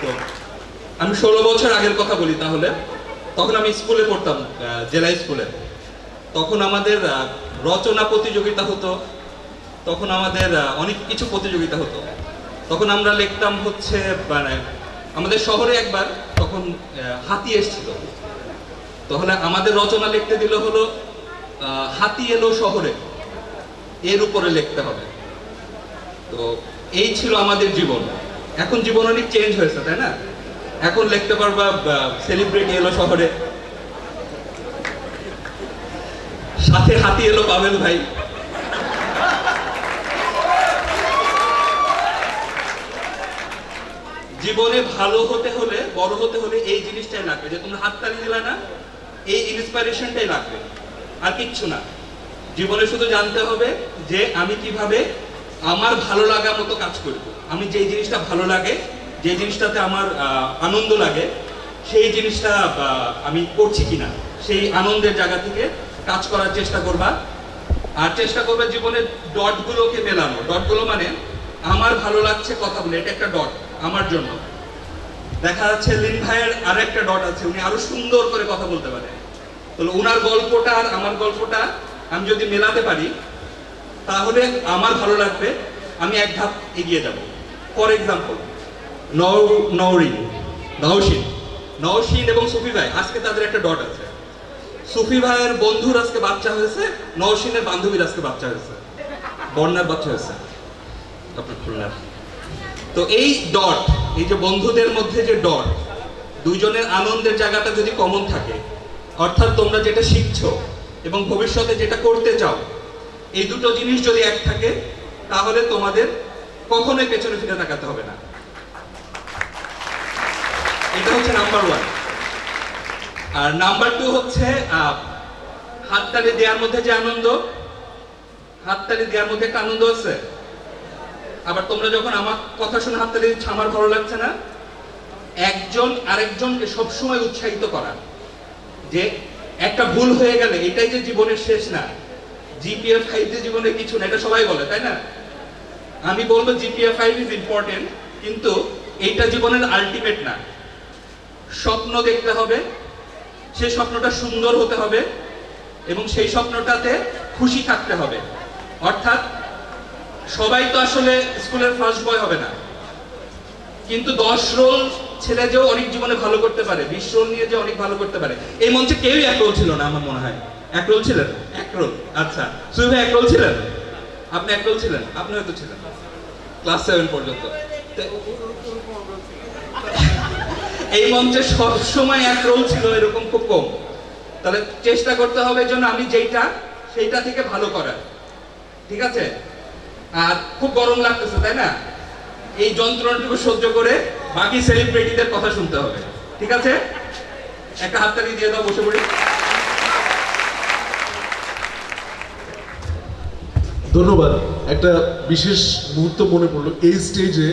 তো আমি ষোলো বছর আগের কথা বলি তাহলে। তখন আমি স্কুলে পড়তাম জেলা স্কুলে। তখন আমাদের রচনা প্রতিযোগিতা হতো। তখন আমাদের অনেক কিছু প্রতিযোগিতা হতো। তখন আমরা লিখতাম হচ্ছে মানে আমাদের শহরে একবার তখন হাতি এসেছিল। তাহলে আমাদের রচনা লিখতে দিল হলো হাতি এলো শহরে। এর উপরে লিখতে হবে। তো এই ছিল আমাদের জীবন। এখন জীবন অনেক চেঞ্জ হয়েছে, তাই না? এখন লিখতে পারবা সেলিব্রিটি এলো শহরে। সাথে হাতি এলো পাবেল ভাই। জীবনে ভালো হতে হলে, বড় হতে হলে এই জিনিসটাই লাগবে। যে তোমরা হাততালি দিলে না, এই ইন্সপিরেশনটাই লাগবে। আর কিচ্ছু না। জীবনে শুধু জানতে হবে যে আমি কীভাবে আমার ভালো লাগা মতো কাজ করব আমি যেই জিনিসটা ভালো লাগে যে জিনিসটাতে আমার আনন্দ লাগে, সেই জিনিসটা আমি করছি কিনা, সেই আনন্দের জায়গা থেকে কাজ করার চেষ্টা করবা। আর চেষ্টা করবে জীবনের ডটগুলোকে মেলানো। ডটগুলো মানে আমার ভালো লাগছে কথা বলে, এটা একটা ডট, আমার জন্য। দেখা যাচ্ছে লিন ভাইয়ের আর একটা ডট আছে, উনি আরও সুন্দর করে কথা বলতে পারে। তাহলে ওনার গল্পটা আর আমার গল্পটা আমি যদি মেলাতে পারি আমার ভালো লাগবে, আমি এক ধাপ এগিয়ে যাব। ফর এক্সাম্পল নওরিন, নওশিন নওশিন এবং সুফি ভাই, আজকে তাদের একটা ডট আছে। সুফি ভাইয়ের বন্ধুর আজকে বাচ্চা হয়েছে, নওশিনের বান্ধবীর আজকে বাচ্চা হয়েছে। বন্যার বাচ্চা হয়েছে। আপনার খুলনার তো এই ডট এই যে বন্ধুদের মধ্যে যে ডট দুইজনের আনন্দের জায়গাটা যদি কমন থাকে, অর্থাৎ তোমরা যেটা শিখছো এবং ভবিষ্যতে যেটা করতে চাও এই দুটো জিনিস যদি এক থাকে, তাহলে তোমাদের কখনোই পেছনে ফিরে তাকাতে হবে না। এটা হচ্ছে নাম্বার ওয়ান। আর নাম্বার টু হচ্ছে হাততালি দেওয়ার মধ্যে যে আনন্দ, হাততালি দেওয়ার মধ্যে একটা আনন্দ আছে। আবার তোমরা যখন আমার কথা শুনে হাততালি দিচ্ছ, আমার ভালো লাগছে না। একজন আরেকজনকে সবসময় উৎসাহিত করা। যে একটা ভুল হয়ে গেলে, এটাই যে জীবনের শেষ না। জিপিএ ফাইভ যে জীবনে কিছু না, এটা সবাই বলে, তাই না? আমি বলব জিপিএ ফাইভ ইজ ইম্পর্টেন্ট কিন্তু এইটা জীবনের আলটিমেট না। স্বপ্ন দেখতে হবে সেই স্বপ্নটা সুন্দর হতে হবে, এবং সেই স্বপ্নটাতে খুশি থাকতে হবে। অর্থাৎ সবাই তো আসলে স্কুলের ফার্স্ট বয় হবে না। কিন্তু দশ রোল ছেলে যেও অনেক জীবনে ভালো করতে পারে, বিশ রোল নিয়ে যে অনেক ভালো করতে পারে, এই মঞ্চে কেউই এক ছিল না, আমার মনে হয়। এক রোল ছিলেন? এক রোল আচ্ছা। সুই ভাই, এক রোল ছিলেন? আপনি এক রোল ছিলেন? আপনি হয়তো ছিলেন। ক্লাস সেভেন পর্যন্ত। এই মঞ্চে সবসময় এক রোল ছিল, এরকম খুব কম। তাহলে চেষ্টা করতে হবে যেন আমি যেইটা, সেইটা থেকে ভালো করার। ঠিক আছে? আর খুব গরম লাগতেছে, তাই না? এই যন্ত্রণাটুকু সহ্য করে বাকি সেলিব্রিটিদের কথা শুনতে হবে। ঠিক আছে? একটা হাততালি দিয়ে দাও, বসে পড়ি। ধন্যবাদ। একটা বিশেষ মুহূর্ত মনে পড়ল এই স্টেজে